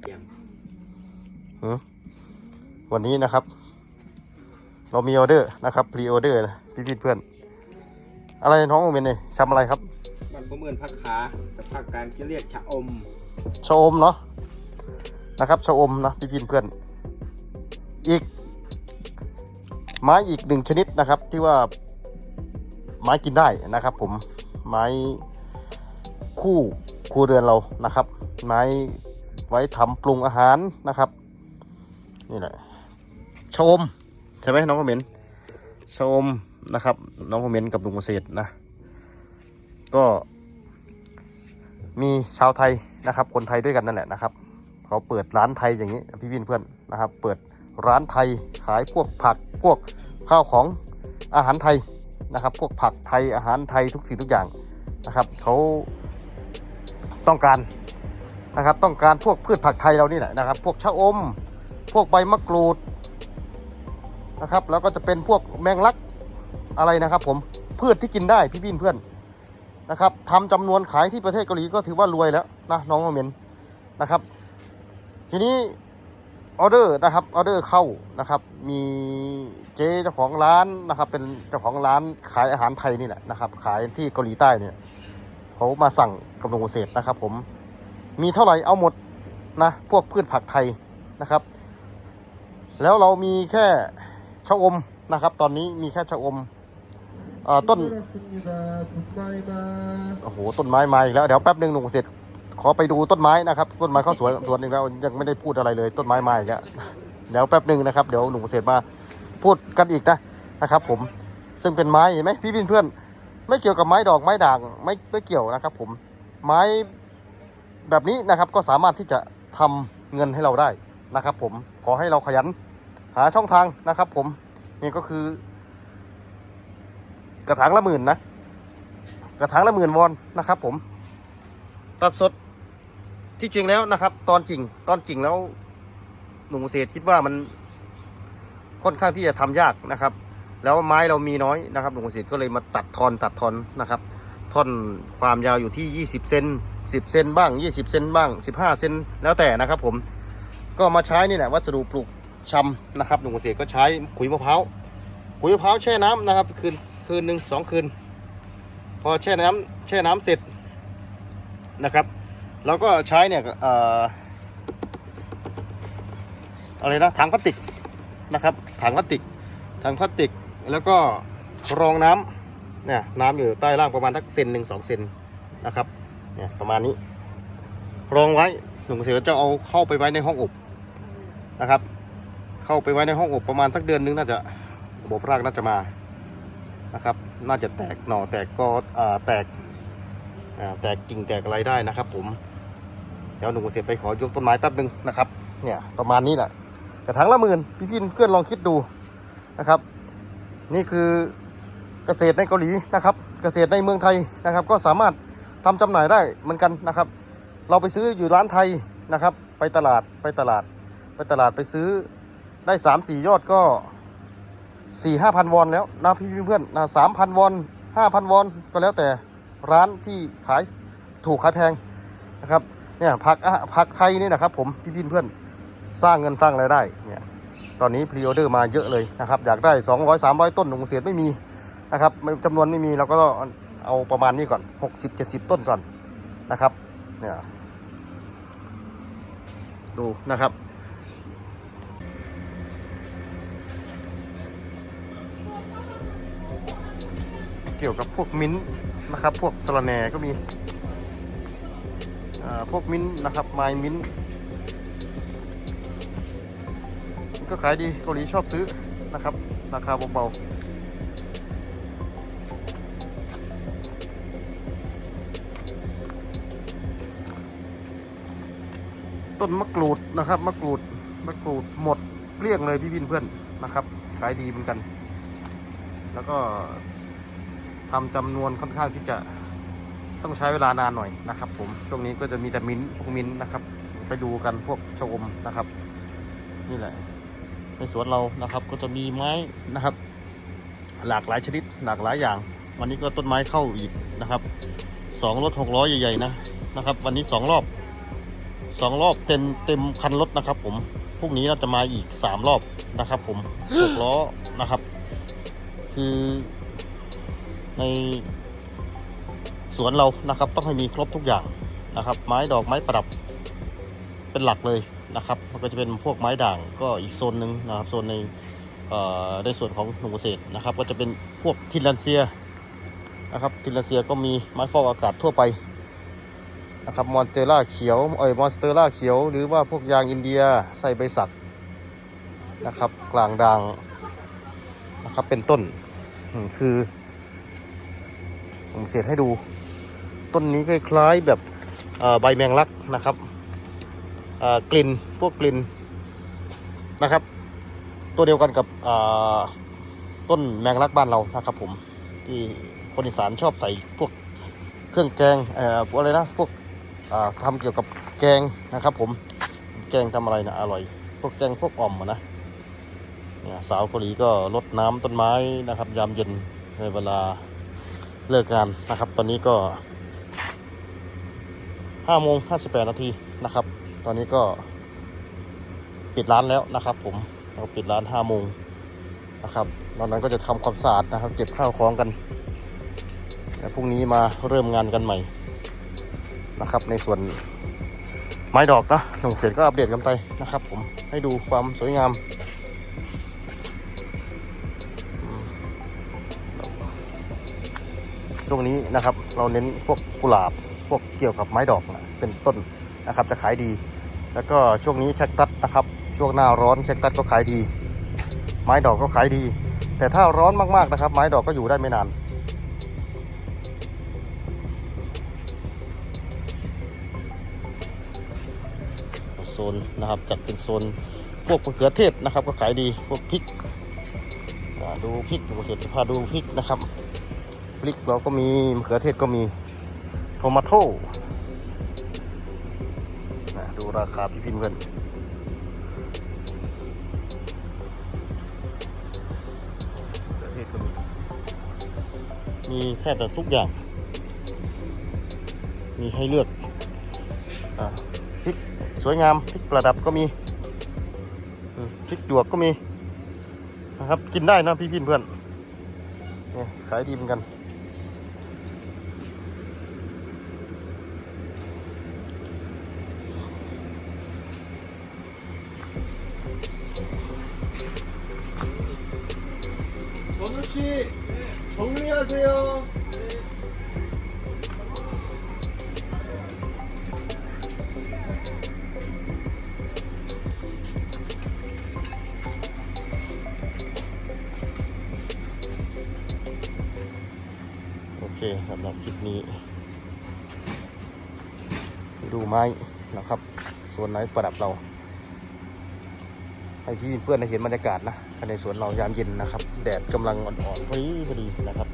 เสียงหือวันนี้นะครับ เรามีออเดอร์นะครับพรีออเดอร์นะพี่พี่เพื่อน อะไรน้องโอเมนเนี่ยทำอะไรครับ มันประเมินภาคขาแต่ภาคกลางจะเรียกชะอมชะอมเนาะนะครับชะอมนะพี่พี่เพื่อน อีก ไม้อีกหนึ่งชนิดนะครับ ที่ว่าไม้กินได้นะครับ ผมไม้คู่ครัวเรือนเรานะครับ ไม้ ไว้ทำปรุงอาหารนะครับ นี่แหละชมใช่ไหมน้องคอมเมนต์ชมนะครับ น้องคอมเมนต์กับลุงเกษตรนะ ก็มีชาวไทยนะครับ คนไทยด้วยกันนั่นแหละนะครับเขาเปิดร้านไทยอย่างนี้พี่วินเพื่อนนะครับ เปิดร้านไทยขายพวกผักพวกข้าวของอาหารไทยนะครับ พวกผักไทยอาหารไทยทุกสิ่งทุกอย่างนะครับเขาต้องการ นะครับ ต้องการพวกพืชผักไทยเรานี่แหละนะครับ พวกชะอม พวกใบมะกรูดนะครับ แล้วก็จะเป็นพวกแมงลักอะไรนะครับผมพืชที่กินได้พี่วินเพื่อนนะครับทำจำนวนขายที่ประเทศเกาหลีก็ถือว่ารวยแล้วนะน้องเมนนะครับ ทีนี้ออเดอร์นะครับออเดอร์เข้านะครับ มีเจ๊เจ้าของร้านนะครับ เป็นเจ้าของร้านขายอาหารไทยนี่แหละนะครับ ขายที่เกาหลีใต้เนี่ยเขามาสั่งกับโรงเกษตรนะครับผม มีเท่าไหร่เอาหมดนะพวกพืชผักไทยนะครับ แล้วเรามีแค่ชะอมนะครับ ตอนนี้มีแค่ชะอมอต้นโอ้โหต้นไม้มาอีกแล้วเดี๋ยวแป๊บหนึ่งหนุ่มเกษตรขอไปดูต้นไม้นะครับ ต้นไม้เข้าสวนสวนหนึ่งแล้วยังไม่ได้พูดอะไรเลย ต้นไม้มาอีกแล้วเดี๋ยวแป๊บหนึ่งนะครับเดี๋ยวหนุ่มเกษตรมาพูดกันอีกนะนะครับ ผมซึ่งเป็นไม้เห็นไหมพี่พี่เพื่อนไม่เกี่ยวกับไม้ดอกไม้ด่างไม่ไม่เกี่ยวนะครับ ผมไม้ แบบนี้นะครับก็สามารถที่จะทำเงินให้เราได้นะครับ ผมขอให้เราขยันหาช่องทางนะครับ ผมนี่ก็คือ กระถางละหมื่นนะ กระถางละหมื่นวอนนะครับ ผม ตัดสดที่จริงแล้วนะครับ ตอนจริงตอนจริงแล้วหนุ่มเกษตรคิดว่ามันค่อนข้างที่จะทำยากนะครับ แล้วไม้เรามีน้อยนะครับหนุ่มเกษตรก็เลยมาตัดทอนตัดทอนนะครับท่อนความยาวอยู่ที่ 20 เซน 10เซนบ้าง20เซนบ้าง15เซนแล้วแต่นะครับผมก็มาใช้นี่แหละวัสดุปลูกชำนะครับหนุ่มเกษตรก็ใช้ขุยมะพร้าวขุยมะพร้าวแช่น้ำนะครับ คืนคืนหนึ่งสองคืน พอแช่น้ำแช่น้ำเสร็จนะครับเราก็ใช้เนี่ยเอ่อะไรนะถังพลาสติกนะครับถังพลาสติกถังพลาสติกแล้วก็รองน้ำเนี่ยน้ำอยู่ใต้ล่างประมาณสักเซนหนึ่งสองเซนนะครับ เนี่ยประมาณนี้ รองไว้หนุ่มเสือจะเอาเข้าไปไว้ในห้องอบนะครับ เข้าไปไว้ในห้องอบประมาณสักเดือนนึงน่าจะระบบรากน่าจะมานะครับ น่าจะแตกหน่อแตกกออ่าแตกแตกกิ่งแตกอะไรได้นะครับ ผมเดี๋ยวหนุ่มเกษตรไปขอยกต้นไม้แป๊บนึงนะครับ เนี่ยประมาณนี้แหละกระถางละหมื่นพี่พี่เพื่อนลองคิดดูนะครับ นี่คือเกษตรในเกาหลีนะครับ เกษตรในเมืองไทยนะครับ ก็สามารถ ทำจำหน่ายได้เหมือนกันนะครับ เราไปซื้ออยู่ร้านไทยนะครับ ไปตลาดไปตลาด ไปตลาดไปซื้อได้สามสี่ยอดก็สี่ห้าพันวอนแล้วนะพี่เพื่อนนะสามพันวอนห้าพันวอนก็แล้วแต่ร้านที่ขายถูกขายแพงนะครับเนี่ยผักอะผักไทยนี่นะครับผมพี่พี่เพื่อนสร้างเงินสร้างรายได้เนี่ยตอนนี้พรีออเดอร์มาเยอะเลยนะครับ อยากได้สองร้อยสามร้อยต้นหนุ่มเสียดไม่มีนะครับจำนวนไม่มีเราก็ เอาประมาณนี้ก่อนหกสิบเจ็ดสิบต้นก่อนนะครับเนี่ยดูนะครับเกี่ยวกับพวกมิ้นท์นะครับ พวกสะระแหนก็มีพวกมิ้นท์นะครับไม้มิ้นท์ก็ขายดีเกาหลีชอบซื้อนะครับ ราคาเบาๆ ต้นมะกรูดนะครับมะกรูดมะกรูดหมดเกลี้ยงเลยพี่วินเพื่อนนะครับ ขายดีเหมือนกัน แล้วก็ทำจำนวนค่อนข้างที่จะต้องใช้เวลานานหน่อยนะครับ ผมช่วงนี้ก็จะมีแต่มิ้นพวกมิ้นนะครับ ไปดูกันพวกชมนะครับ นี่แหละ ในสวนเรานะครับก็จะมีไม้นะครับ หลากหลายชนิดหลากหลายอย่าง วันนี้ก็ต้นไม้เข้าอีกนะครับสองรถหกล้อใหญ่ๆนะนะครับ วันนี้สองรอบ สองรอบเต็มเต็มคันรถนะครับ ผมพรุ่งนี้เราจะมาอีกสามรอบนะครับ ผมหกล้อนะครับ คือในสวนเรานะครับ ต้องให้มีครบทุกอย่างนะครับ ไม้ดอกไม้ประดับเป็นหลักเลยนะครับ มันก็จะเป็นพวกไม้ด่างก็อีกโซนหนึ่งนะครับโซนในในส่วนของหนุ่มเกษตรนะครับ ก็จะเป็นพวกทิลันเซียนะครับทิลันเซียก็มีไม้ฟอกอากาศทั่วไป นะครับมอนเตล่าเขียวเอ้ยมอนสเตล่าเขียว หรือว่าพวกยางอินเดียใส่ใบสักนะครับกลางด่างนะครับเป็นต้นคือผมเสียดให้ดู ต้นนี้คล้ายๆแบบใบแมงลักนะครับกลิ่นพวกกลิ่นนะครับ ตัวเดียวกันกับต้นแมงลักบ้านเรานะครับ ผมที่คนอีสานชอบใส่พวกเครื่องแกงเอ่ออะไรนะพวก อ่าทำเกี่ยวกับแกงนะครับ ผมแกงทำอะไรนะอร่อยพวกแกงพวกอ่อมนะเนี่ยสาวเกาหลีก็รดน้ำต้นไม้นะครับ ยามเย็นในเวลาเลิกงานนะครับ ตอนนี้ก็ห้าโมงห้าสิบแปดนาทีนะครับ ตอนนี้ก็ปิดร้านแล้วนะครับ ผมเราปิดร้านห้าโมงนะครับตอนนั้นก็จะทำความสะอาดนะครับ เก็บข้าวของกันแล้วพรุ่งนี้มาเริ่มงานกันใหม่ นะครับ ในส่วนไม้ดอกนะหนุ่มเสร็จก็อัปเดตกันไปนะครับ ผมให้ดูความสวยงามช่วงนี้นะครับ เราเน้นพวกกุหลาบพวกเกี่ยวกับไม้ดอกนะเป็นต้นนะครับ จะขายดี แล้วก็ช่วงนี้แคคตัสนะครับ ช่วงหน้าร้อนแคคตัสก็ขายดี ไม้ดอกก็ขายดี แต่ถ้าร้อนมากๆนะครับ ไม้ดอกก็อยู่ได้ไม่นาน โซนนะครับจัดเป็นโซนพวกมะเขือเทศนะครับ ก็ขายดีพวกพริกดูพริกดูเสร็จพาดูพริกนะครับพริกเราก็มีมะเขือเทศก็มีโทมาโต้ดูราคาพี่พินเพื่อนมะเขือเทศก็มีมีแทบจะทุกอย่าง มีให้เลือกอาพริก สวยงามพริกประดับก็มีอืมพริกหยวกก็มีนะครับ กินได้นะพี่พินเพื่อนเนี่ยขายดีเหมือนกัน 전우 씨 정리하세요. เคสำหรับคลิปนี้ ดูไม้นะครับส่วนไหนประดับเรา ให้พี่เพื่อนได้เห็นบรรยากาศนะภายในสวนเรายามเย็นนะครับ แดดกำลังอ่อนๆพอดีพอดีนะครับ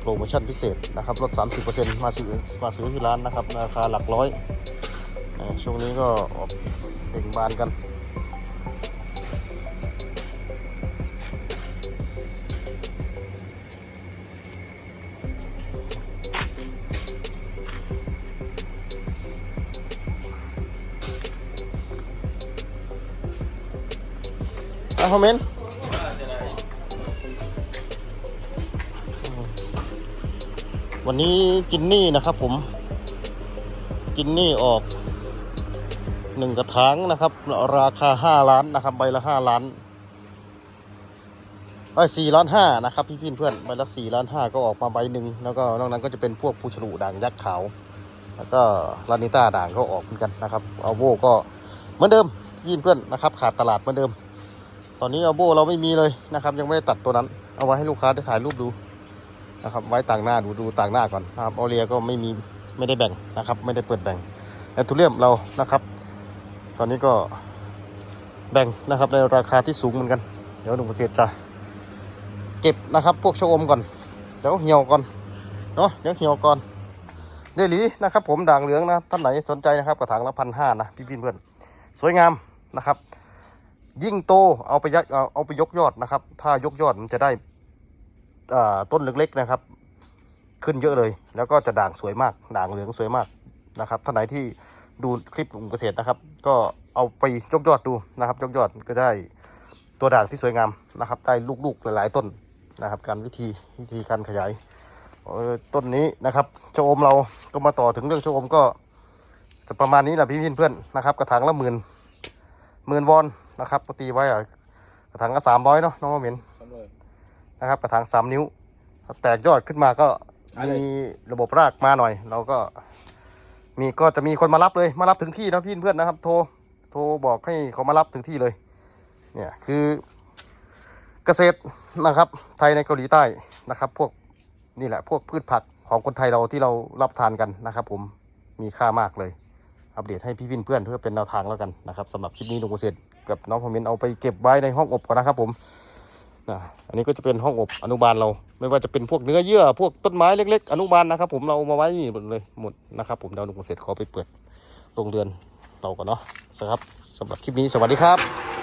โปรโมชั่นพิเศษนะครับลด 30%มาซื้อมาซื้อที่ร้านนะครับ ราคาหลักร้อย ช่วงนี้ก็ออกเบ่งบานกัน อะคอมเมนต์วันนี้จินนี่นะครับผม จินนี่ออกหนึ่งกระถางนะครับ ราคาห้าล้านนะครับใบละห้าล้านไอ้สี่ล้านห้านะครับพี่พี่เพื่อนใบละสี่ล้านห้าก็ออกมาใบหนึ่งแล้วก็นอกนั้นก็จะเป็นพวกปูฉลูด่างยักษ์ขาว แล้วก็ลานิต้าด่างก็ออกเหมือนกันนะครับเอาโวก็เหมือนเดิมยินเพื่อนนะครับ ขาดตลาดเหมือนเดิม อนนี้อาโบเราไม่มีเลยนะครับ ยังไม่ได้ตัดตัวนั้น เอาไว้ให้ลูกค้าได้ถ่ายรูปดูนะครับ ไว้ต่างหน้าดูดูต่างหน้าก่อนนะครับออเรียก็ไม่มีไม่ได้แบ่งนะครับ ไม่ได้เปิดแบ่งแอนทูเรียมเรานะครับ ตอนนี้ก็แบ่งนะครับในราคาที่สูงเหมือนกัน เดี๋ยวหนุ่มเกษตรจะเก็บนะครับพวกชะอมก่อน เดี๋ยวเหี่ยวก่อนเนาะเดี๋ยวเหี่ยวก่อนเดลีนะครับผมด่างเหลืองนะท่านไหนสนใจนะครับกระถางละพันห้านะพี่พี่เพื่อนสวยงามนะครับ ยิ่งโตเอาไปยักเอาเอาไปยกยอดนะครับ ถ้ายกยอดมันจะได้อ่าต้นเล็กๆนะครับ ขึ้นเยอะเลย แล้วก็จะด่างสวยมาก ด่างเหลืองสวยมากนะครับท่านไหนที่ดูคลิปกลุ่มเกษตรนะครับ ก็เอาไปยกยอดดูนะครับ ยกยอดก็ได้ตัวด่างที่สวยงามนะครับ ได้ลูกๆหลาย ๆ ต้นนะครับ การวิธีวิธีการขยายต้นนี้นะครับชะอมเราก็มาต่อถึงเรื่องชะอมก็จะประมาณนี้แหละพี่เพื่อนๆนะครับ กระถางละหมื่นหมื่นวอน นะครับปกติไว้อะกระถางก็สามร้อยเนาะน้องว่าเหม็นครับเลยนะครับกระถางสามนิ้วแตกยอดขึ้นมาก็อะไรมีระบบรากมาหน่อย เราก็ มีก็จะมีคนมารับเลยมารับถึงที่นะพี่เพื่อนนะครับ โทรโทรบอกให้เขามารับถึงที่เลย เนี่ยคือเกษตรนะครับ ไทยในเกาหลีใต้นะครับ พวกนี่แหละ พวกพืชผักของคนไทยเราที่เรารับทานกันนะครับ ผมมีค่ามากเลย อัปเดตให้พี่วินเพื่อนเพื่อเป็นแนวทางแล้วกันนะครับสำหรับคลิปนี้ลุงเกษตรกับน้องคอมเมนต์เอาไปเก็บไว้ในห้องอบก่อนนะครับผมนะอันนี้ก็จะเป็นห้องอบอนุบาลเรา ไม่ว่าจะเป็นพวกเนื้อเยื่อ พวกต้นไม้เล็ก ๆ อนุบาลนะครับ ผมเรามาไว้นี่หมดเลยหมดนะครับ ผมเดี๋ยวลุงเกษตรขอไปเปิดโรงเรือนเราก่อนเนาะสครับสำหรับคลิปนี้สวัสดีครับ